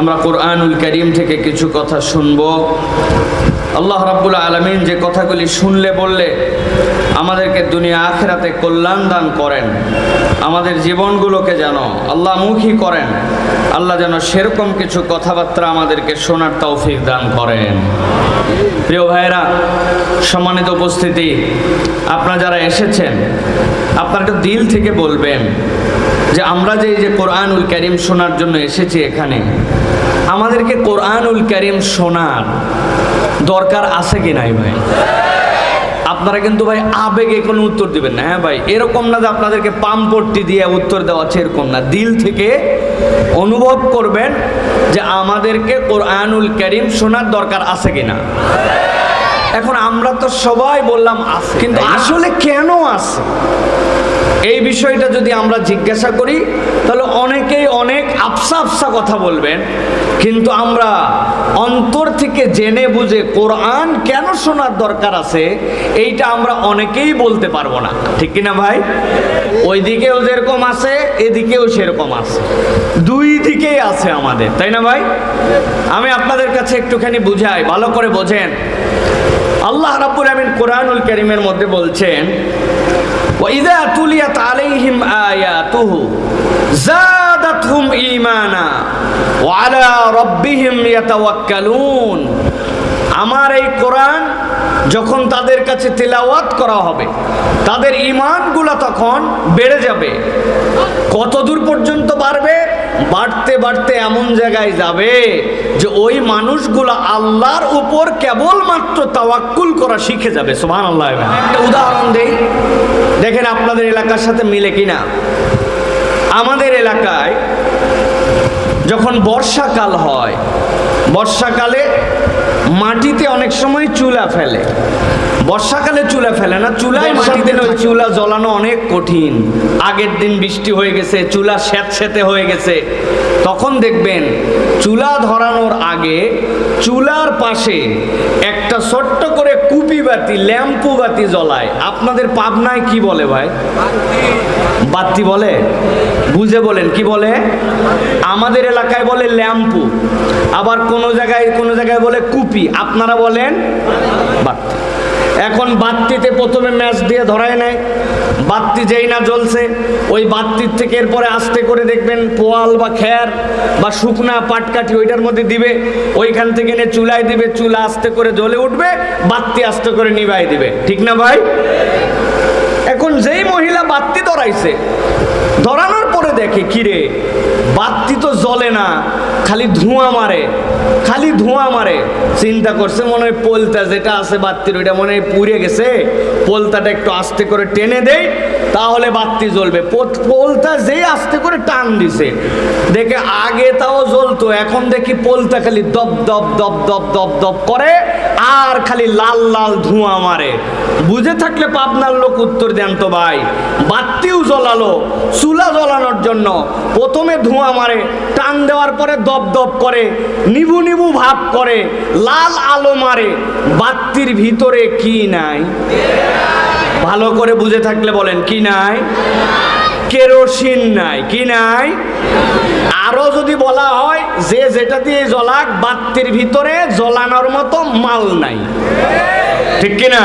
আমরা কোরআনুল করিম থেকে কিছু কথা শুনব। আল্লাহ রাবুল আলমিন যে কথাগুলি শুনলে বললে আমাদেরকে দুনিয়া আখেরাতে কল্যাণ দান করেন। আমাদের জীবনগুলোকে যেন আল্লাহমুখী করেন। আল্লাহ যেন সেরকম কিছু কথাবার্তা আমাদেরকে শোনার তৌফিক দান করেন। প্রিয় ভাইরা সম্মানিত উপস্থিতি, আপনারা যারা এসেছেন, আপনারা একটু দিল থেকে বলবেন যে আমরা যে এই যে কোরআনুল করিম শোনার জন্য এসেছি এখানে, আমাদেরকে কোরআনুল করিম শোনার দরকার আছে কি নাই ভাই? আপনারা কিন্তু ভাই আবেগে কোনো উত্তর দিবেন না। হ্যাঁ ভাই এরকম না যে আপনাদেরকে পাম্পট্টি দিয়ে উত্তর দেওয়া আছে এরকম না। দিল থেকে অনুভব করবেন যে আমাদেরকে কোরআনুল করিম শোনার দরকার আছে কিনা। এখন আমরা তো সবাই বললাম আছে কিন্তু আসলে কেন আছে? বিষয়টা যদি আমরা জিজ্ঞাসা করি, তাহলে অনেকেই অনেক আফসা আফসা কথা বলবেন, কিন্তু আমরা অন্তর থেকে জেনে বুঝে কোরআন কেন শোনার দরকার আছে, এইটা আমরা অনেকেই বলতে পারব না। ঠিক কিনা ভাই? ওই দিকেও যেরকম আছে, এদিকেও সেরকম আছে। দুই দিকেই আছে আমাদের, তাই না ভাই? আমি আপনাদের কাছে একটুখানি বুঝাই, ভালো করে বোঝেন। আল্লাহ রাব্বুল আমিন কোরআনুল করিমের মধ্যে বলছেন ওয়াইদা তুলিয়াত আলাইহিম আয়াতুহু জাদাতহুম ঈমানা, ওয়া আলা রাব্বিহিম ইয়াতাওয়াক্কালুন। আমার এই কোরআন যখন তাদের কাছে তেলাওয়াত করা হবে, তাদের ইমানগুলো তখন বেড়ে যাবে। কত দূর পর্যন্ত বাড়বে? বাড়তে বাড়তে এমন জায়গায় যাবে যে ওই মানুষগুলো আল্লাহর উপর কেবলমাত্র তাওয়াক্কুল করা শিখে যাবে। সুবহান আল্লাহ একটা উদাহরণ দেই। দেখেন আপনাদের এলাকার সাথে মিলে কিনা? আমাদের এলাকায় যখন বর্ষাকাল হয়, বর্ষাকালে মাটিতে অনেক সময় চুলা ফেলে। বর্ষাকালে চুলা ফেলে না চুলায় মাটিতে ওই চুলা জ্বলানো অনেক কঠিন। আগের দিন বৃষ্টি হয়ে গেছে চুলা স্যাঁত স্যাঁতে হয়ে গেছে। তখন দেখবেন চুলা ধরানোর আগে চুলার পাশে একটা ছোট্ট করে কুপি বাতি ল্যাম্পু বাতি জ্বলায়। আপনাদের পাবনায় কি বলে ভাই? বাতি বলে? বুঝে বলেন কি বলে? আমাদের এলাকায় বলে ল্যাম্পু। আবার কোনো জায়গায় কোনো জায়গায় বলে কুপি, আপনারা বলেন বাতি এখন বাত্তিতে প্রথমে ম্যাচ দিয়ে ধরায় নেয়। বাত্তি যেই না জ্বলছে, ওই বাত্তির থেকে এরপরে আস্তে করে দেখবেন পোয়াল বা খ্যার বা শুকনা পাটকাঠি ওইটার মধ্যে দিবে, ওইখান থেকে এনে চুলায় দিবে, চুলা আস্তে করে জ্বলে উঠবে, বাত্তি আস্তে করে নিভাই দিবে। ঠিক না ভাই? এখন যেই মহিলা বাত্তি ধরাইছে, ধরানোর পরে দেখে, কিরে, বাত্তি তো জ্বলে না খালি ধোঁয়া মারে, খালি ধোঁয়া মারে। চিন্তা করছে, মনে হয় পোলতা যেটা আছে বাত্তির, ওইটা মনে হয় পুড়ে গেছে। পোলতাটা একটু আস্তে করে টেনে দেয় তাহলে বাত্তি জ্বলবে। পোলতা যে আস্তে করে টান দিছে, দেখে আগে তাও জ্বলতো, এখন দেখি পোলতা খালি দপ দপ দপ দপ দপ দপ করে, আর খালি লাল লাল ধোঁয়া মারে। বুঝে থাকলে পাবনার লোক উত্তর দেন তো ভাই। বাত্তিও জ্বলালো, চুলা জ্বলানোর জন্য। প্রথমে ধোঁয়া মারে, টান দেওয়ার পরে দপ দপ করে, নিবু নিবু ভাব করে, লাল আলো মারে, বাত্তির ভিতরে কি নাই? ভালো করে বুঝে থাকলে বলেন, কি নাই? কেরোসিন নাই, কি নাই? আরও যদি বলা হয়, যে যেটা দিয়ে জ্বলাক, বাত্তির ভিতরে জ্বলানোর মতো মাল নাই। ঠিক কি না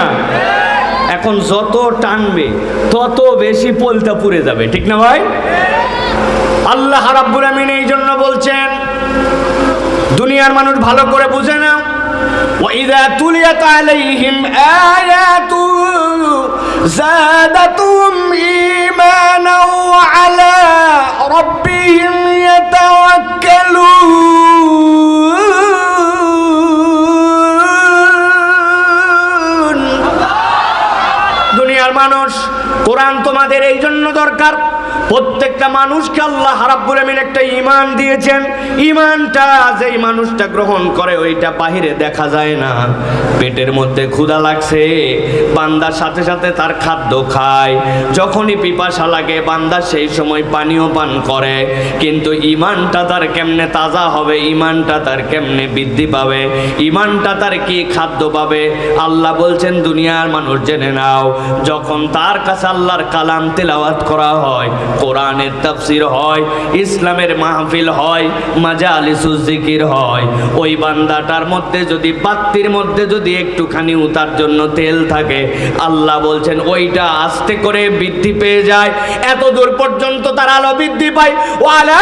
এখন যত টানবে, তত বেশি পোলতা পুড়ে যাবে, ঠিক না ভাই? আল্লাহ রাব্বুল আমিন এই জন্য বলছেন দুনিয়ার মানুষ ভালো করে বুঝে নাও وإذا تليت عليهم آياته زادتهم إيمانا وعلى ربهم يتوكلون দুনিয়ার মানুষ কোরআন তোমাদের এই জন্য দরকার প্রত্যেকটা মানুষকে আল্লাহ রাব্বুল আমিন একটা ইমান দিয়েছেন। ইমানটা যেই মানুষটা গ্রহণ করে ওইটা বাহিরে দেখা যায় না। পেটের মধ্যে ক্ষুধা লাগছে বান্দার সাথে সাথে তার খাদ্য খায়। যখনই পিপাসা লাগে, বান্দা সেই সময় পানীয় পান করে। কিন্তু ইমানটা তার কেমনে তাজা হবে ইমানটা তার কেমনে বৃদ্ধি পাবে ইমানটা তার কি খাদ্য পাবে? আল্লাহ বলছেন, দুনিয়ার মানুষ জেনে নাও, যখন তার কাছে আল্লাহর কালাম তেলাওয়াত করা হয় কোরআনের তাফসির হয়, ইসলামের মাহফিল হয়, মাজালিসু জিকির হয়। ওই বান্দাটার মধ্যে যদি, বাত্তির মধ্যে যদি একটুখানি উতার জন্য তেল থাকে, আল্লাহ বলছেন, ওইটা আস্তে করে বৃদ্ধি পেয়ে যায়। এত দূর পর্যন্ত তার আলো বৃদ্ধি পায়। ওয়ালা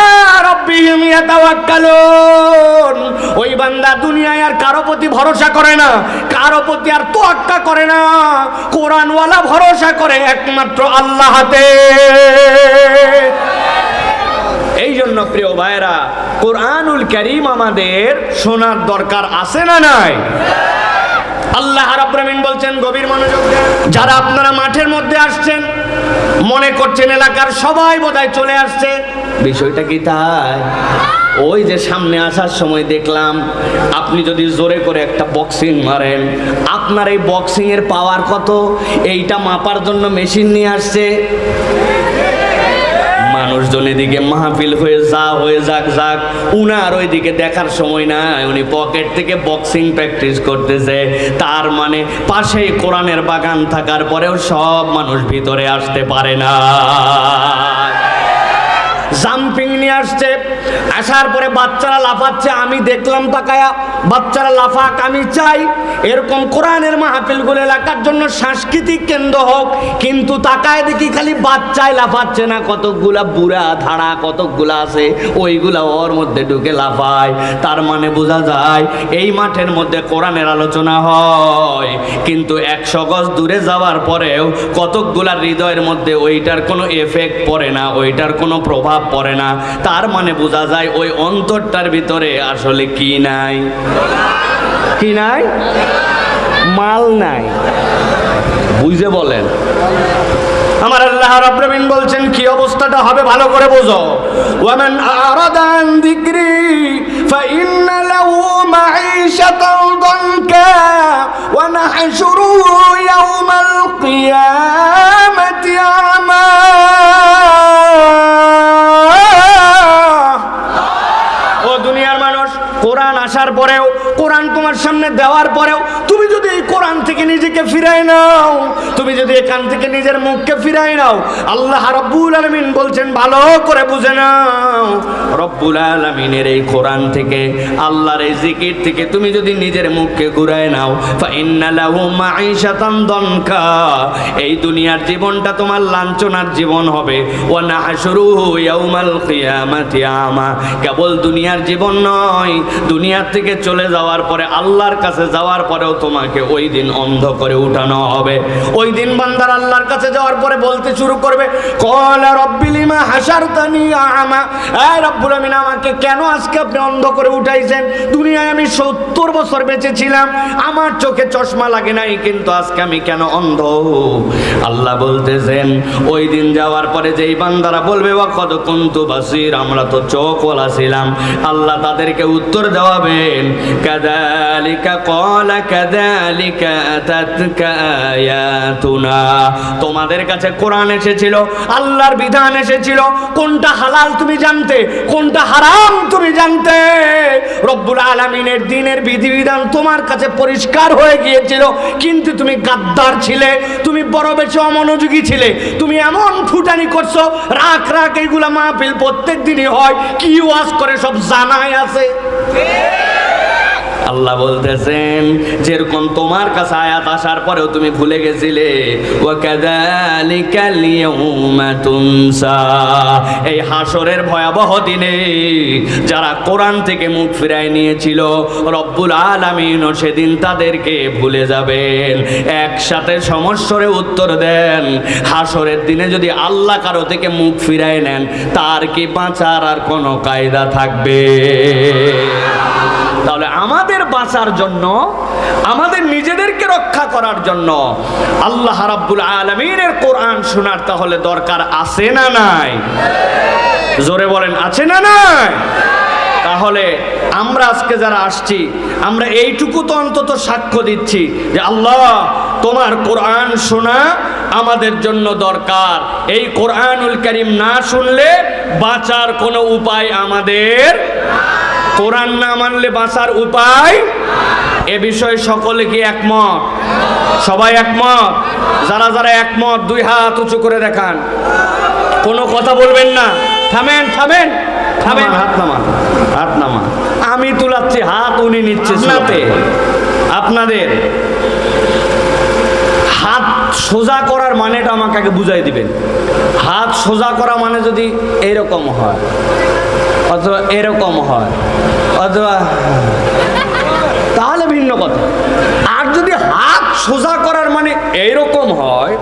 ওই বান্দা দুনিয়ায় আর কারও প্রতি ভরসা করে না, কারও প্রতি আর তোয়াক্কা করে না। কোরআনওয়ালা ভরসা করে একমাত্র আল্লাহ হাতে। এই জন্য প্রিয় ভাইরা কোরআনুল করিম আমাদের শোনার দরকার আছে না নাই? আল্লাহ রাব্রামিন বলছেন, গভীর মনোযোগ। যারা আপনারা মাঠের মধ্যে আসছেন, মনে করছেন এলাকার সবাই বোধহয় চলে আসছে। বিষয়টা কি তাই? ওই যে সামনে আসার সময় দেখলাম, আপনি যদি জোরে করে একটা বক্সিং মারেন, আপনার এই বক্সিং এর পাওয়ার কত? এইটা মাপার জন্য মেশিন নিয়ে আসছে। মানুষজন এদিকে মাহফিল হয়ে যা, হয়ে যাক যাক। উনার ওইদিকে দেখার সময় না উনি পকেট থেকে বক্সিং প্র্যাকটিস করতেছে। তার মানে পাশেই কোরআনের বাগান থাকার পরেও সব মানুষ ভিতরে আসতে পারে না। জাম্পিং নিয়ে আসছে। আসার পরে বাচ্চারা লাফাচ্ছে, আমি দেখলাম তাকায়া বাচ্চারা লাফাক, আমি চাই এরকম কোরআনের মাহফিলগুলো এলাকার জন্য সাংস্কৃতিক কেন্দ্র হোক, কিন্তু তাকায় দেখি খালি বাচ্চাই লাফাচ্ছে না, কতকগুলা বুড়া ধারা কতকগুলা আছে, ওইগুলা ওর মধ্যে ঢুকে লাফায়। তার মানে বোঝা যায়, এই মাঠের মধ্যে কোরআনের আলোচনা হয়, কিন্তু একশো গজ দূরে যাওয়ার পরেও কতকগুলা হৃদয়ের মধ্যে ওইটার কোনো এফেক্ট পড়ে না, ওইটার কোনো প্রভাব পড়ে না। তার মানে বোঝা যায় ওই অন্তরটার ভিতরে আসলে কি নাই? কি নাই? মাল নাই। বুঝে বলেন। আমার আল্লাহ রাব্বিন বলছেন, কি অবস্থাটা হবে ভালো করে বোঝো। ওয়ামান আরাদা আন যিকরি ফাইন্না লাহু মাঈশাতান দানকা, ওয়া নাহশুরুহু তোমার সামনে দেওয়ার পরেও তুমি যদি এই কোরআন থেকে নিজেকে ফিরাই নাও। তুমি যদি এখান থেকে নিজের মুখকে ফিরাই নাও, আল্লাহ রব্বুল আলমিন বলছেন, ভালো করে বুঝে নাও। রব্বুল আলমিনের এই কোরআন থেকে, আল্লাহর এই জিকির থেকে তুমি যদি নিজের মুখকে ঘুরায় নাও এই দুনিয়ার জীবনটা তোমার লাঞ্ছনার জীবন হবে। নাহশুরুহু ইয়াউমাল কিয়ামাতি কেবল দুনিয়ার জীবন নয়, দুনিয়ার থেকে চলে যাওয়ার পরে, আল্লাহর কাছে যাওয়ার পরেও তোমাকে ওই দিন অন্ধ করে উঠানো হবে। ওই দিন বান্দার আল্লাহর কাছে যাওয়ার পরে বলতে শুরু করবে রব্বুল আমাকে কেন আজকে আপনি অন্ধ করে উঠাইছেন? দুনিয়ায় আমি সত্তর বছর বেঁচে ছিলাম আমার চোখে চশমা লাগে নাই, কিন্তু আজকে আমি কেন অন্ধ? আল্লাহ বলতেছেন, ওই দিন যাওয়ার পরে যেই বান্দারা বলবে ওয়া কদ কুন্তু বাসির আমরা তো চোখওয়ালা ছিলাম। আল্লাহ তাদেরকে উত্তর দেওয়াবেন কাদালিকা কলা কাদালিকা তোমাদের কাছে কোরআন এসেছিল, আল্লাহর বিধান এসেছিল। কোনটা হালাল তুমি জানতে, কোনটা হারাম তুমি জানতে? রব্বুল আলামিনের দিনের বিধিবিধান তোমার কাছে পরিষ্কার হয়ে গিয়েছিল, কিন্তু তুমি গাদ্দার ছিলে, তুমি বড় বেশি অমনোযোগী ছিলে, তুমি এমন ফুটানি করছ রাখ রাখ এইগুলা মাহফিল প্রত্যেক দিনই হয়, কি ওয়াজ করে সব জানাই আছে? আল্লাহ বলতেছেন, যেরকম তোমার কাছে আয়াত আসার পরেও তুমি ভুলে গেছিলে এই হাসরের ভয়াবহ দিনে যারা কোরআন থেকে মুখ ফিরায় নিয়েছিল, রব্বুল আলামিনও সেদিন তাদেরকে ভুলে যাবেন। একসাথে সমস্যরে উত্তর দেন হাসরের দিনে যদি আল্লাহ কারও থেকে মুখ ফিরায় নেন, তার কি বাঁচার আর কোনো কায়দা থাকবে? তাহলে আমাদের বাঁচার জন্য, আমাদের নিজেদেরকে রক্ষা করার জন্য আল্লাহ রাব্বুল আলমিনের কোরআন শোনার তাহলে দরকার আছে না নাই? জোরে বলেন, আছে না নাই? তাহলে আমরা আজকে যারা আসছি, আমরা এইটুকু তো অন্তত সাক্ষ্য দিচ্ছি যে আল্লাহ, তোমার কোরআন শোনা আমাদের জন্য দরকার। এই কোরআনুল করিম না শুনলে বাঁচার কোনো উপায় আমাদের কোরআন না মানলে বাঁচার উপায়? এ বিষয়ে সকলে কি একমত? সবাই একমত? যারা যারা একমত দুই হাত উঁচু করে দেখান। কোনো কথা বলবেন না। থামেন থামেন। থামেন। হাত নামান হাত নামা আমি তুলাচ্ছি হাত উনি নিচ্ছে আপনাদের। হাত সোজা করার মানেটা আমাকে আগে বুঝাই দিবেন। হাত সোজা করা মানে যদি এরকম হয়, অথবা এরকম হয়, অথবা তাহলে ভিন্ন কথা। সোজা করার মানে এইরকম হয়,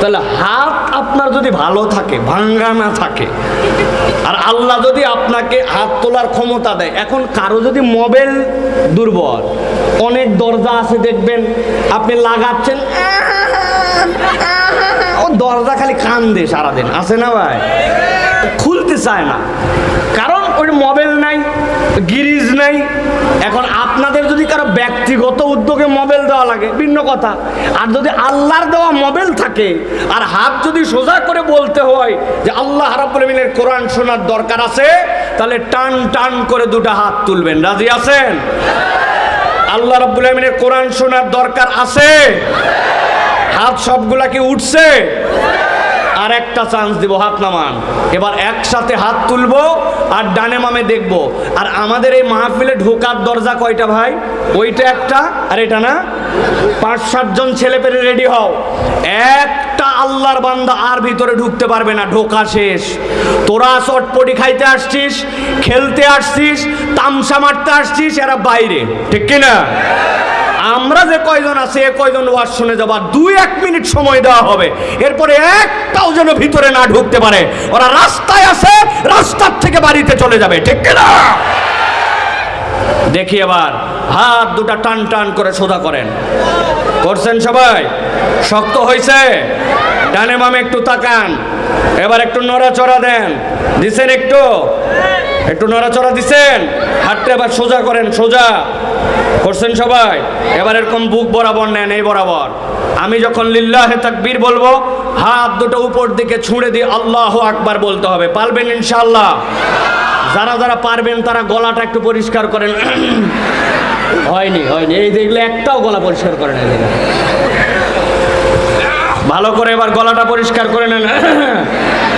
তাহলে হাত আপনার যদি ভালো থাকে, ভাঙ্গা না থাকে, আর আল্লাহ যদি আপনাকে হাত তোলার ক্ষমতা দেয়, এখন কারও যদি মোবাইল দুর্বল, অনেক দরজা আছে দেখবেন, আপনি লাগাচ্ছেন, ও দরজা খালি কান দে সারাদিন, আছে না ভাই? খুলতে চায় না। কারণ ওই মোবাইল নাই, গিরিজ নাই। এখন আপনাদের যদি কারও ব্যক্তিগত উদ্যোগে মোবাইল দেওয়া লাগে, ভিন্ন কথা। আর যদি আল্লাহর দেওয়া মোবাইল থাকে, আর হাত যদি সোজা করে বলতে হয় যে আল্লাহ রাব্বুল আলামিনের কোরআন শোনার দরকার আছে, তাহলে টান টান করে দুটো হাত তুলবেন। রাজি আছেন? আল্লাহ রাব্বুল আলামিনের কোরআন শোনার দরকার আছে? হাত সবগুলা কি উঠছে? আর একটা চান্স দিব হাত নামান। এবার একসাথে হাত তুলবো আর ডানে মামে দেখব। আর আমাদের এই মাহফিলে ঢোকার দরজা কয়টা ভাই? ওইটা একটা আর এটা না? পাঁচ সাতজন ছেলে পেলে রেডি হও। একটা আল্লাহর বান্দা আর ভিতরে ঢুকতে পারবে না, ঢোকা শেষ। তোরা চটপটি খাইতে আসছিস, খেলতে আসছিস, তামসা মারতে আসছিস, এরা বাইরে। ঠিক কিনা? আমরা যে কয়জন আছে, এ কয়জন ওয়াজ শুনে যাব, আর দুই এক মিনিট সময় দেওয়া হবে। এরপরে একটাও যেন ভিতরে না ঢুকতে পারে। ওরা রাস্তায় আছে, রাস্তার থেকে বাড়িতে চলে যাবে, ঠিক কিনা? দেখি এবার, হাত দুটা টান টান করে সোজা করেন। করছেন সবাই? শক্ত হয়েছে ডানে বামে একটু তাকান। এবার একটু নড়াচড়া দেন। দিছেন একটু? একটু নড়াচড়া দিচ্ছেন? হাতটা এবার সোজা করেন, সোজা। করছেন সবাই? এবার এরকম বুক বরাবর নেন, এই বরাবর। আমি যখন লিল্লাহে তাকবীর বলব, হাত দুটো উপর দিকে ছুঁড়ে দিয়ে আল্লাহ আকবার বলতে হবে। পারবেন ইনশাআল্লাহ? যারা যারা পারবেন, তারা গলাটা একটু পরিষ্কার করেন। হয়নি হয়নি। এই দেখলে একটাও গলা পরিষ্কার করে নেন ভালো করে এবার গলাটা পরিষ্কার করে নেন।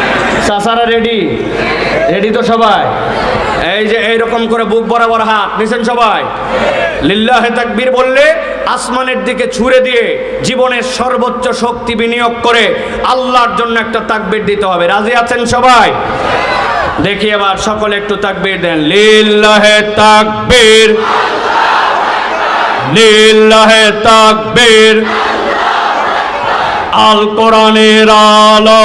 চাষারা রেডি রেডি তো সবাই। এই যে এইরকম করে বুক বরাবর হাত, নিছেন সবাই? লিল্লাহে তাকবীর বললে আসমানের দিকে ছুঁড়ে দিয়ে জীবনের সর্বোচ্চ শক্তি বিনিয়োগ করে আল্লাহর জন্য একটা তাকবীর দিতে হবে। রাজি আছেন সবাই? দেখি এবার সকলে একটু তাকবীর দেন। লিল্লাহে তাকবীর। লিল্লাহে তাকবীর। আল কোরআনের আলো।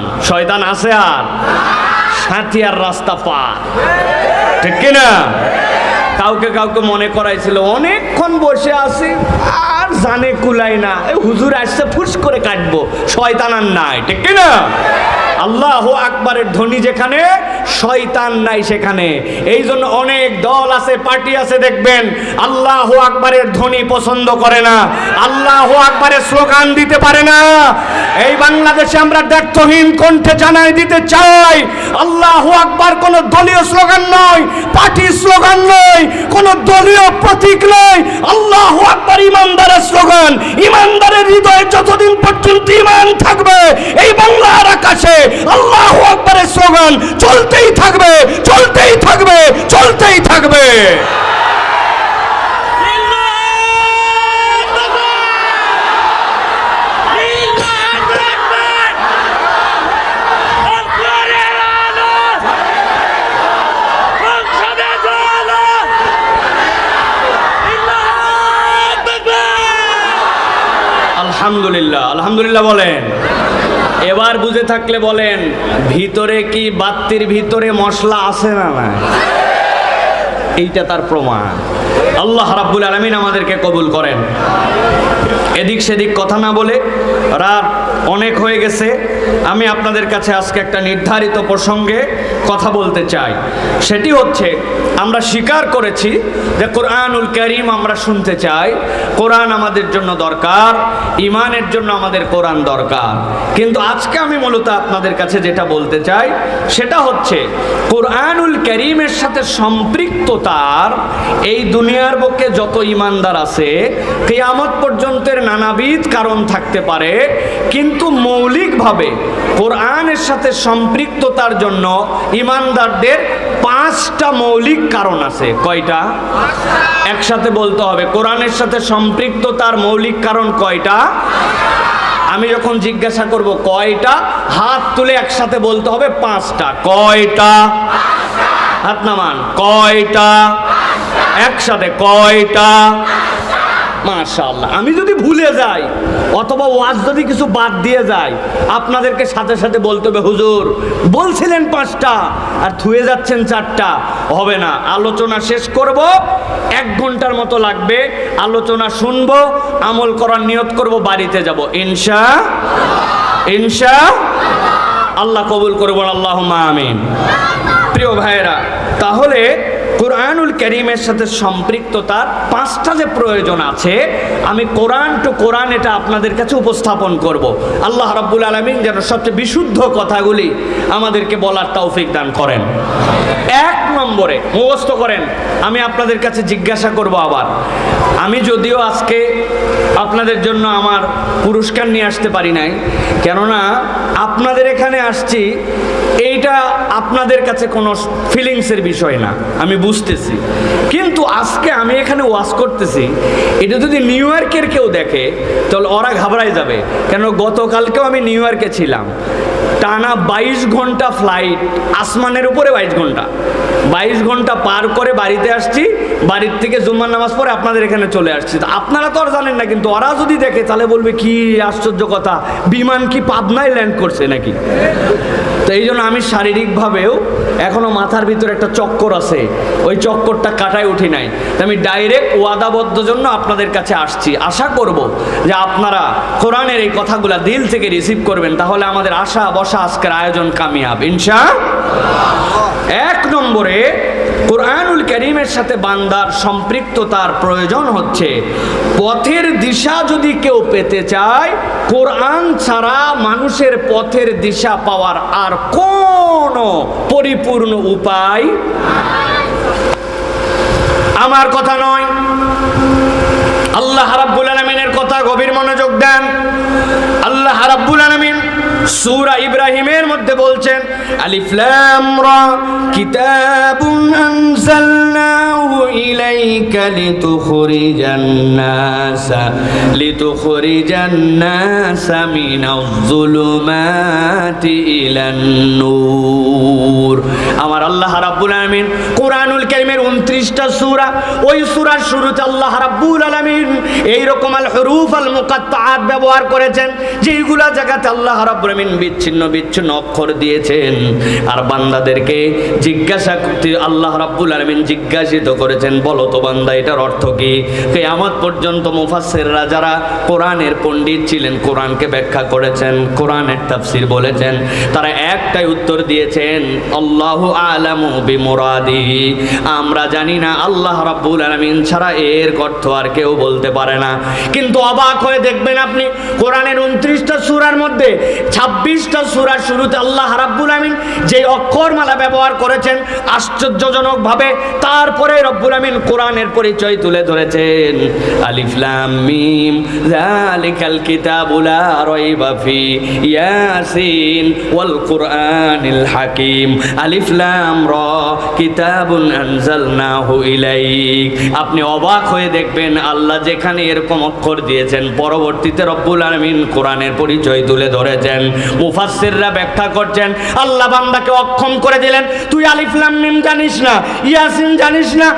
নামান শয়তান আছে আর? সাথিয়ার রাস্তা পার। ঠিক কিনা? কাউকে কাউকে মনে করাইছিল, অনেকক্ষণ বসে আছি, আর জানে কুলাই না। হুজুর আসছে, ফুস করে কাটবো শয়তান আর নাই, ঠিক কিনা? আল্লাহ আকবরের ধ্বনি যেখানে শয়তান নাই সেখানে। এই জন্য অনেক দল আছে, পার্টি আছে, দেখবেন, আল্লাহ আকবরের ধ্বনি পছন্দ করে না। আল্লাহ আকবরের স্লোগান দিতে পারে না। এই বাংলাদেশে আমরা ব্যর্থহীন কণ্ঠে জানাই দিতে চাই, আল্লাহ আকবার কোন দলীয় স্লোগান নয়, পার্টি স্লোগান নয়, কোন দলীয় প্রতীক নয়। আল্লাহ আকবার ইমানদারের স্লোগান, ইমানদারের হৃদয়ে যতদিন পর্যন্ত ইমান থাকবে, এই বাংলার আকাশে আল্লাহ স্লোগান চলতেই থাকবে চলতেই থাকবে চলতেই থাকবে। আলহামদুলিল্লাহ আলহামদুলিল্লাহ বলেন। এবার বুঝে থাকলে বলেন, ভিতরে কি বাত্তির ভিতরে মশলা আছে না না এইটা তার প্রমাণ। আল্লাহ রাব্বুল আলমিন আমাদেরকে কবুল করেন। এদিক সেদিক কথা না বলে রাত অনেক হয়ে গেছে। আমি আপনাদের কাছে আজকে একটা নির্ধারিত প্রসঙ্গে কথা বলতে চাই। সেটি হচ্ছে, আমরা স্বীকার করেছি যে কোরআনুল করিম আমরা শুনতে চাই। কোরআন আমাদের জন্য দরকার ইমানের জন্য আমাদের কোরআন দরকার। কিন্তু আজকে আমি মূলত আপনাদের কাছে যেটা বলতে চাই, সেটা হচ্ছে, কোরআনুল করিমের সাথে সম্পৃক্ততার এই দুনিয়ার বুকে যত ইমানদার আছে, কেয়ামত পর্যন্তের নানাবিধ কারণ থাকতে পারে। কিন্তু মৌলিকভাবে কোরআনের সাথে সম্পৃক্ততার জন্য ইমানদারদের পাঁচটা মৌলিক কারণ আছে। কয়টা? একসাথে বলতে হবে। কোরআনের সাথে সম্পৃক্ত তার মৌলিক কারণ কয়টা? আমি যখন জিজ্ঞাসা করব কয়টা, হাত তুলে একসাথে বলতে হবে পাঁচটা। কয়টা? হাত নামান। কয়টা? একসাথে। কয়টা? মাশাআল্লাহ। আমি যদি ভুলে যাই, অথবা ওয়াজ যদি কিছু বাদ দিয়ে যায় আপনাদেরকে সাথে সাথে বলতে হবে, হুজুর, বলছিলেন পাঁচটা, আর থুয়ে যাচ্ছেন চারটা। হবে না। আলোচনা শেষ করব, এক ঘণ্টার মতো লাগবে। আলোচনা শুনব, আমল করার নিয়ত করব, বাড়িতে যাব। ইনশা ইনশা, আল্লাহ কবুল করব আল্লাহ আমিন। প্রিয় ভাইয়েরা, তাহলে কোরআনুল করিমের সাথে সম্পৃক্ততার পাঁচটা যে প্রয়োজন আছে, আমি কোরআন টু কোরআন এটা আপনাদের কাছে উপস্থাপন করব। আল্লাহ রাব্বুল আলমিন যেন সবচেয়ে বিশুদ্ধ কথাগুলি আমাদেরকে বলার তৌফিক দান করেন। এক নম্বরে, মুখস্থ করেন, আমি আপনাদের কাছে জিজ্ঞাসা করব আবার। আমি যদিও আজকে আপনাদের জন্য আমার পুরস্কার নিয়ে আসতে পারি নাই, কেননা আপনাদের এখানে আসছি, এইটা আপনাদের কাছে কোনো ফিলিংসের বিষয় না। আমি বুঝতেছি। কিন্তু আজকে আমি এখানে ওয়াজ করতেছি, এটা যদি নিউ ইয়র্কের কেউ দেখে, তাহলে ওরা ঘাবড়ায় যাবে। কেন গতকালকেও আমি নিউ ইয়র্কে ছিলাম। টানা বাইশ ঘণ্টা ফ্লাইট আসমানের উপরে বাইশ ঘণ্টা। বাইশ ঘণ্টা পার করে বাড়িতে আসছি, বাড়ির থেকে জুম্মার নামাজ পরে আপনাদের এখানে চলে আসছি। আপনারা তো আর জানেন না, কিন্তু ওরা যদি দেখে, তাহলে বলবে, কি আশ্চর্য কথা, বিমান কি পাবনায় ল্যান্ড করছে নাকি? তো এই জন্য আমি শারীরিকভাবেও এখনও মাথার ভিতরে একটা চক্কর আছে। ওই চক্করটা কাটায় উঠি নাই। আমি ডাইরেক্ট ওয়াদাবদ্ধ জন্য আপনাদের কাছে আসছি। আশা করব যে আপনারা কোরআনের এই কথাগুলা দিল থেকে রিসিভ করবেন, তাহলে আমাদের আশা বসা আজকের আয়োজন কামিয়াব। ইনশা এক নম্বরে, কোরআনুল করিমের সাথে বান্দার সম্পৃক্ততার প্রয়োজন হচ্ছে, পথের দিশা যদি কেউ পেতে চায়, কোরআন ছাড়া মানুষের পথের দিশা পাওয়ার আর কোনো পরিপূর্ণ উপায়। আমার কথা নয়। আল্লাহ রাব্বুল আলামিনের কথা গভীর মনোযোগ দেন। আল্লাহ রাব্বুল আলামিন সূরা ইব্রাহিমের মধ্যে বলছেন, আলিফ লাম রা, কিতাবুন ইলাইকা লিতুখরিজান নাসা লিতুখরিজান নাসা মিনাজ যুলুমাতি ইলান নূর আমার আল্লাহ রাব্বুল আলামিন কোরআনুল কারীমের 29টা সূরা, ওই সূরার শুরুতে আল্লাহ রাব্বুল আলামিন এই রকম আল হুরুফ আল মুকাত্তাআত ব্যবহার করেছেন, যেইগুলা জায়গাতে আল্লাহ রাব্বুল আলামিন বিচ্ছিন্ন বিচ্ছিন্ন অক্ষর দিয়েছেন। আর বান্দাদেরকে জিজ্ঞাসা করতে আল্লাহ রাব্বুল আলামিন জিজ্ঞাসিত করেছেন বলো তো বান্দা, এটার অর্থ কি? কিয়ামত পর্যন্ত মুফাসসিররা যারা কোরআনের পণ্ডিত ছিলেন, কোরআনকে ব্যাখ্যা করেছেন, কোরআনের তাফসীর বলেছেন, তারা একটাই উত্তর দিয়েছেন, আল্লাহু আলামু বিমুরাদিহি আমরা জানি না, আল্লাহ রাব্বুল আলামিন ছাড়া এর অর্থ আর কেউ বলতে পারে না। কিন্তু অবাক হয়ে দেখবেন আপনি, কোরআনের উনত্রিশটা সূরার মধ্যে ছাব্বিশটা সূরার শুরুতে আল্লাহ রাব্বুল আমিন যে অক্ষরমালা ব্যবহার করেছেন, আশ্চর্যজনকভাবে, তারপরে রব্বুল আমিন কোরআনের পরিচয় তুলে ধরেছেন। আলিফ, লাম, মিম, যালিকাল কিতাবু লা রাইবা ফি ইয়াসিন ওয়াল কুরআনিল হাকিম। আলিফ, লাম, রা কিতাবুন আনজালনাহু ইলাইক। আপনি অবাক হয়ে দেখবেন আল্লাহ যেখানে এরকম অক্ষর দিয়েছেন, পরবর্তীতে রব্বুল আলামিন কোরআনের পরিচয় তুলে ধরেছেন। মুফাসসিররা ব্যাখ্যা করছেন, আল্লাহ বান্দাকে অক্ষম করে দিলেন, তুই আলিফ, লাম, মিম জানিস না, ইয়াসিন জানিস না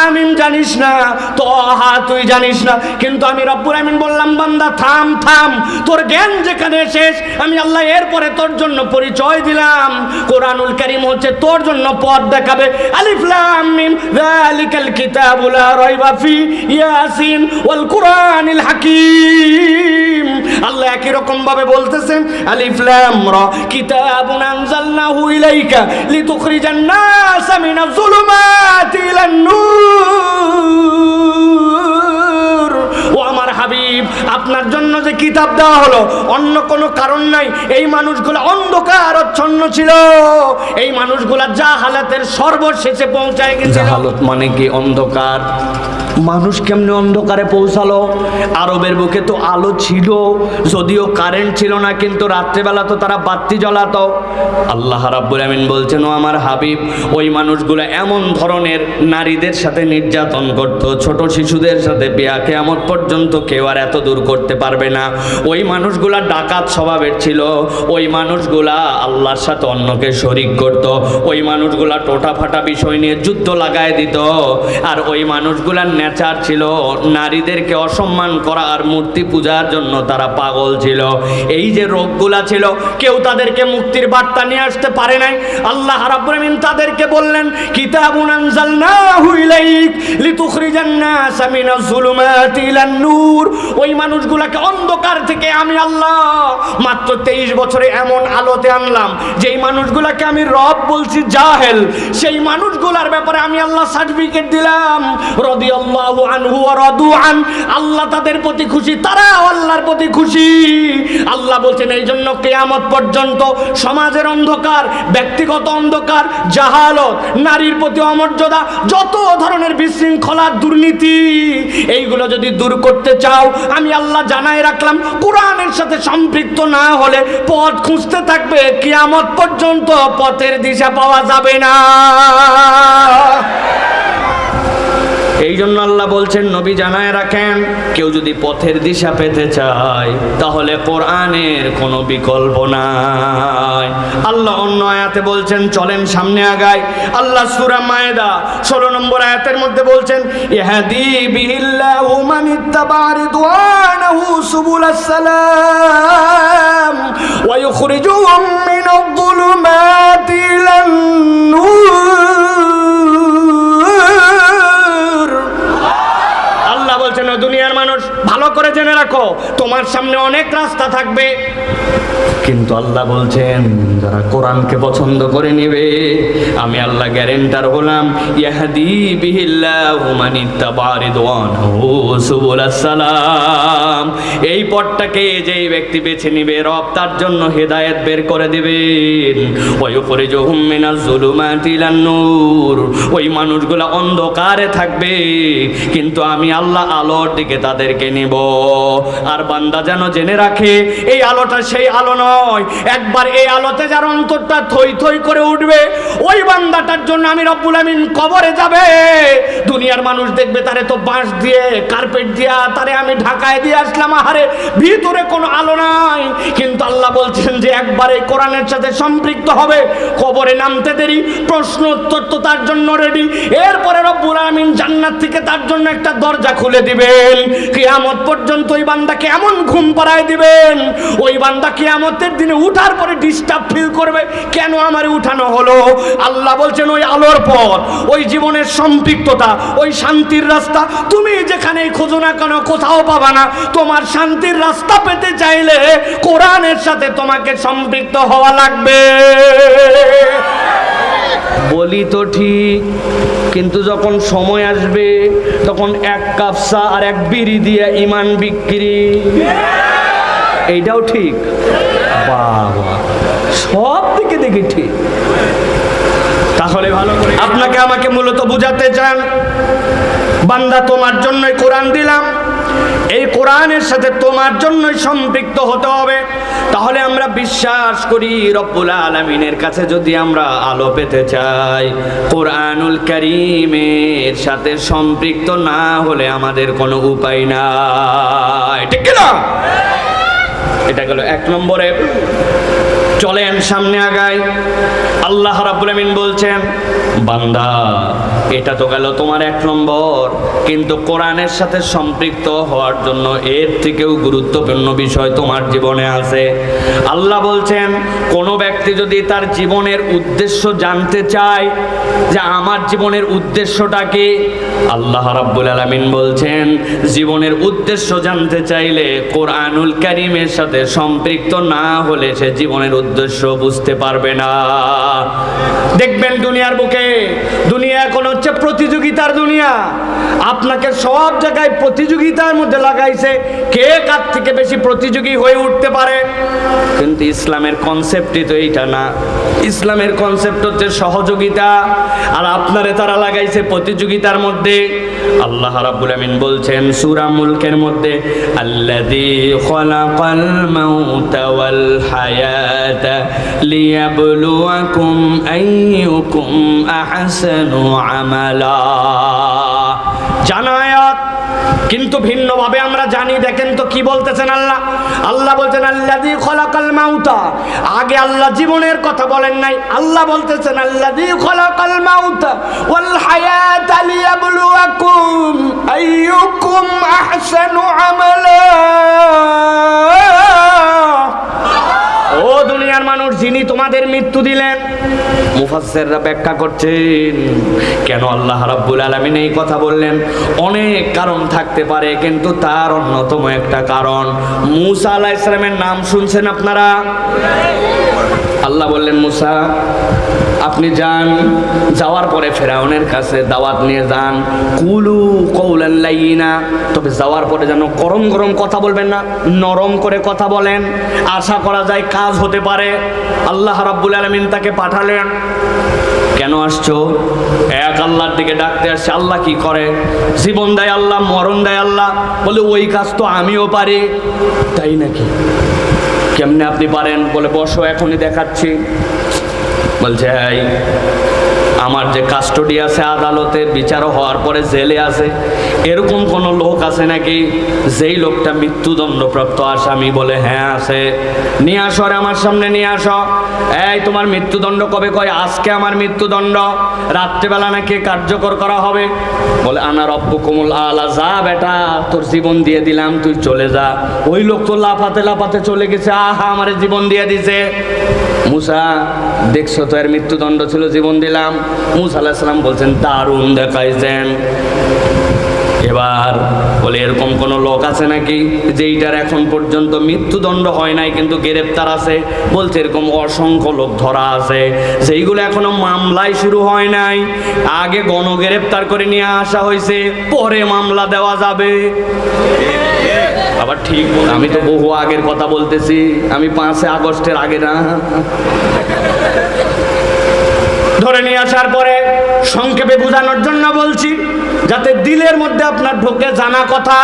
হামিম জানিস না, তো হা তুই জানিস না। কিন্তু আমি রব্বুল আমিন বললাম, বান্দা, থাম থাম। তোর জ্ঞান যেখানে শেষ, আমি আল্লাহ এরপরে তোর জন্য পরিচয় দিলাম। কোরআনুল কারীম হচ্ছে তোর জন্য পথ দেখাবে। আলিফ, লাম, মিম, যালিকাল কিতাবু লা রাইবা ফি ইয়াসিন ওয়াল কুরআনিল হাকীম। আল্লাহ একই রকম ভাবে বলতেছেন, আলিফ, লাম, রা, কিতাবুন আনজালনাহু ইলাইকা লিতুখরিজান নাস মিনাজ যুলুমাতি ইলান নূর ও আমার হাবিব, আপনার জন্য যে কিতাব দেওয়া হলো, অন্য কোনো কারণ নাই। এই মানুষগুলো অন্ধকার, অচ্ছন্ন ছিল। এই মানুষগুলা যা হালাতের সর্বশেষে পৌঁছায় গেছে হালত মানে কি? অন্ধকার। মানুষ কেমনে অন্ধকারে পৌঁছালো? আরবের বুকে তো আলো ছিল, যদিও কারেন্ট ছিল না, কিন্তু রাত্রেবেলা তো তারা বাতি জ্বলাতো। আল্লাহ রাব্বুল আমিন বলছেন, ও আমার হাবিব, ওই মানুষগুলো এমন ধরনের নারীদের সাথে নির্যাতন করত, ছোট শিশুদের সাথে বিয়া কেয়ামত পর্যন্ত কেউ আর এত দূর করতে পারবে না। ওই মানুষগুলা ডাকাত স্বভাবের ছিল, ওই মানুষগুলা আল্লাহর সাথে অন্যকে শরিক করত, ওই মানুষগুলা টোটা ফাটা বিষয় নিয়ে যুদ্ধ লাগায় দিত, আর ওই মানুষগুলার নেচার ছিল, নারীদেরকে অসম্মান করা আর মূর্তি পূজার জন্য তারা পাগল ছিল। এই যে রোগগুলা ছিল, কেউ তাদেরকে মুক্তির বার্তা নিয়ে আসতে পারে নাই। আল্লাহ রাব্বুল তাদেরকে বললেন, কিতাবুন আনজালনাহু ইলাইক লিতুখরিজান নাস মিনাজ যুলুমাতি ইলান নূর। ওই মানুষগুলাকে অন্ধকার থেকে আমি আল্লাহ মাত্র 23 বছরে এমন আলোতে আনলাম। যেই মানুষগুলাকে আমি রব বলছি জাহেল, সেই মানুষগুলার ব্যাপারে আমি আল্লাহ সার্টিফিকেট দিলাম। রাদিয়াল্লাহু আল্লাহ তাদের প্রতি খুশি, তারাও আল্লাহর প্রতি খুশি। আল্লাহ বলছেন এই জন্য কেয়ামত পর্যন্ত সমাজের অন্ধকার, ব্যক্তিগত অন্ধকার, জাহালত, নারীর প্রতি অমর্যাদা, যত ধরনের বিশৃঙ্খলা, দুর্নীতি, এইগুলো যদি দূর করতে চাও, আমি আল্লাহ জানাই রাখলাম, কোরআনের সাথে সম্পৃক্ত না হলে পথ খুঁজতে থাকবে, কিয়ামত পর্যন্ত পথের দিশা পাওয়া যাবে না। এই জন্য আল্লাহ বলছেন, নবী জানায় রাখেন, কেউ যদি পথের দিশা পেতে চায়, তাহলে কোরআনের কোনো বিকল্প নাই। আল্লাহ অন্য আয়াতে বলছেন, চলেন সামনে আগায় আল্লাহ সূরা মায়েদা, ষোলো নম্বর আয়াতের মধ্যে বলছেন, ইহাদি বিহিল্লাহু মান ইত্তাবা রিদওয়ানাহু সুবুলাস সালাম, ওয়া ইখরিজুহুম মিনাদ যুলুমাতি তোমার সামনে অনেক রাস্তা থাকবে। কিন্তু আল্লাহ বলছেন, যারা কোরআনকে পছন্দ করে নেবে, আমি আল্লাহ গ্যারেন্টার হলাম, ইয়াহদি বিহিল্লাহু ইত্তাবা রিদওয়ানাহু সুবুলাস সালাম। এই পথটাকে যেই ব্যক্তি বেছে নিবে, রব তার জন্য হেদায়েত বের করে দিবেন। ওই উপরে জহুম মিনাজ জুলুমাতি ইলান নূর। ওই মানুষগুলো অন্ধকারে থাকবে, কিন্তু আমি আল্লাহ আলোর দিকে তাদেরকে নিব। আর বান্দা যেন জেনে রাখে, এই আলোটা সেই আলো নয়। একবার এই আলোতে যার অন্তরটা থই থই করে উঠবে, ওই বান্দাটার জন্য আমি রব্বুল আমিন কবরে যাবে। দুনিয়ার মানুষ দেখবে তারে তো বাঁশ দিয়ে, কার্পেট দিয়া, তারে আমি ঢাকায় দিয়ে আসলাম। আহারে, ভিতরে কোনো আলো নাই। কিন্তু আল্লাহ বলছেন যে একবার এই কোরআনের সাথে সম্পৃক্ত হবে, কবরে নামতে দেরি, প্রশ্ন উত্তর তো তার জন্য রেডি এরপরে রব্বুল আমিন জান্নাত থেকে তার জন্য একটা দরজা খুলে দিবেন। কিয়ামত পর্যন্ত ওই বান্দাকে এমন ঘুম পাড়ায় দিবেন, ওই বান্দা কিয়ামতের দিনে উঠার পরে ডিস্টার্ব ফিল করবে, কেন আমার উঠানো হলো? আল্লাহ বলছেন, ওই আলোর পর ওই জীবনের সম্পৃক্ততা, ওই শান্তির রাস্তা। তুমি যেখানেই খোঁজো না কেন, কোথাও পাবা না। তোমার শান্তির রাস্তা পেতে চাইলে কোরআনের সাথে তোমাকে সম্পৃক্ত হওয়া লাগবে। বলি তো ঠিক কিন্তু যখন সময় আসবে, তখন এক কাপ চা আর এক বিড়ি দিয়ে ইমান বিক্রি। এইটাও ঠিক। বাবা, সব দিকে দেখি ঠিক। তাহলে ভালো করে আপনাকে আমাকে মূলত বুঝাতে চান। বান্দা তোমার জন্যই কোরআন দিলাম। এই কোরআনের সাথে তোমার জন্যই সম্পৃক্ত হতে হবে। তাহলে আমরা বিশ্বাস করি রব্বুল আলমিনের কাছে যদি আমরা আলো পেতে চাই। কোরআনুল করিমের সাথে সম্পৃক্ত না হলে আমাদের কোনো উপায় নাই। ঠিক না এটা গেল এক নম্বরে। চলেন সামনে আগাই। আল্লাহ রাব্বুল আমিন বলছেন, বান্দা, এটা তো গেল তোমার এক নম্বর। কিন্তু কোরআনের সাথে সম্পৃক্ত হওয়ার জন্য এর থেকেও গুরুত্বপূর্ণ বিষয় তোমার জীবনে আছে। আল্লাহ বলছেন, কোনো ব্যক্তি যদি তার জীবনের উদ্দেশ্য জানতে চায় যে আমার জীবনের উদ্দেশ্যটা কি, আল্লাহ রাব্বুল আলামিন বলছেন, জীবনের উদ্দেশ্য জানতে চাইলে কোরআনুল কারীমের সাথে সম্পৃক্ত না হলে সে জীবনের উদ্দেশ্য বুঝতে পারবে না। দেখবেন দুনিয়ার বুকে দুনিয়া এখন হচ্ছে প্রতিযোগিতার দুনিয়া। আপনাকে সব জায়গায় প্রতিযোগিতার মধ্যে লাগাইছে। কে কার থেকে বেশি প্রতিযোগী হয়ে উঠতে পারে? কিন্তু ইসলামের কনসেপ্টই তো এইটা না। ইসলামের কনসেপ্ট হচ্ছে সহযোগিতা। আর আপনারে তারা লাগাইছে প্রতিযোগিতার মধ্যে। আল্লাহ রাব্বুল আমিন বলছেন সূরা মুলকের মধ্যে, আল্লাযী খলাকাল মাউতা ওয়াল হায়াতা লিয়াবলুয়াকুম আইয়ুকুম আহসানু আমালা জানায়াত, কিন্তু ভিন্নভাবে আমরা জানি, দেখেন তো কি বলতেছেন আল্লাহ? আল্লাহ বলছেন খলাকাল মাউতা। আগে আল্লাহ জীবনের কথা বলেন নাই। আল্লাহ বলতেছেন, আল্লাযী খলাকাল মাউতা দুনিয়ার মানুষ যিনি তোমাদের মৃত্যু দিলেন। মুফাসসিররা ব্যাখ্যা করছেন, কেন আল্লাহ রাব্বুল আলামিন এই কথা বললেন? অনেক কারণ থাকতে পারে, কিন্তু তার অন্যতম একটা কারণ। মুসা আলাইহিস সালামের নাম শুনছেন আপনারা? আল্লাহ বললেন, মুসা, আপনি যান, যাওয়ার পরে ফেরাউনের কাছে দাওয়াত নিয়ে যান। কুলু কৌলান লাইনা। তবে যাওয়ার পরে যেন গরম গরম কথা বলবেন না, নরম করে কথা বলেন। আশা করা যায় কাজ হতে পারে। আল্লাহ রাব্বুল আলামিন তাকে পাঠালেন। কেন আসছো? এক আল্লাহর দিকে ডাকতে আসছে, আল্লাহ কি করে? জীবন দেয় আল্লাহ, মরণ দেয় আল্লাহ। বলে, ওই কাজ তো আমিও পারি। তাই নাকি? কেমনে আপনি পারেন? বলে বসো এখনই দেখাচ্ছি। বলছে আমার যে কাস্টডি আছে আদালতে বিচার হওয়ার পরে জেলে আছে। এরকম কোন লোক আছে নাকি যেই লোকটা মৃত্যুদণ্ডপ্রাপ্ত? আসামি বলে হ্যাঁ আছে। নিয়ে আসো আমার সামনে, নিয়ে আসো। এই, তোমার মৃত্যুদণ্ড কবে? কয় আজকে আমার মৃত্যুদণ্ড। রাত্রেবেলা নাকি কার্যকর করা হবে? বলে, আনা রব্বু কুমুল আলা, যা বেটা, তোর জীবন দিয়ে দিলাম, তুই চলে যা। ওই লোক তো লাফাতে লাফাতে চলে গেছে। আহা, আমারে জীবন দিয়ে দিছে। মুসা দেখছ তো এর মৃত্যুদণ্ড ছিল জীবন দিলাম। মুসা আলাহিসাল্লাম বলছেন দারুণ দেখাইছেন। এবার বলে, এরকম কোন লোক আছে নাকি যেইটার এখন পর্যন্ত মৃত্যুদণ্ড হয় নাই কিন্তু গ্রেপ্তার আছে? বলছে, এরকম অসংখ্য লোক ধরা আছে। সেইগুলো এখনও মামলায় শুরু হয় নাই। আগে গণ গণগ্রেপ্তার করে নিয়ে আসা হয়েছে, পরে মামলা দেওয়া যাবে। আবার ঠিক আমি তো বহু আগের কথা বলতেছি, আমি পাঁচে আগস্টের আগে না। ধরে নিয়ে আসার পরে সংক্ষেপে বোঝানোর জন্য বলছি যাতে দিলের মধ্যে আপনার ঢোকে জানা কথা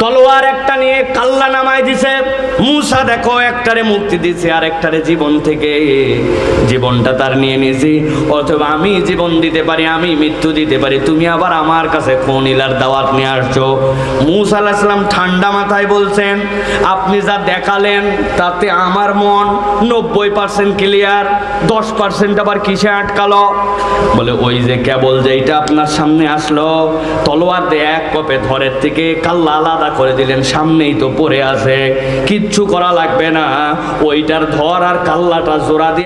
তলোয়ার একটা নিয়ে কাল্লা নামায় দিছে। মুসা দেখো একটারে মুক্তি দিছে আর একটারে জীবন থেকে। জীবনটা তার নিয়ে নিয়েছি। অথবা আমি জীবন দিতে পারি, আমি মৃত্যু দিতে পারি। তুমি আবার আমার কাছে কোন ইলার দাওয়াত নিয়ে আসছো। মুসা আলাহিসাম ঠান্ডা মাথায় বলছেন, আপনি যা দেখালেন, তাতে আমার মন নব্বই পার্সেন্ট ক্লিয়ার দশ পার্সেন্ট আবার কিসে আটকালো? বলে, ওই যে কেবল যেইটা আপনার সামনে আসলো, তলোয়ার দিয়ে এক কপে ধরের থেকে কাল্লা আলাদা করে দিলেন, সামনেই তো পড়ে আছে, কিচ্ছু করা লাগবে না। ওইটার ধর আর কাল্লাটা জোড়া দিয়ে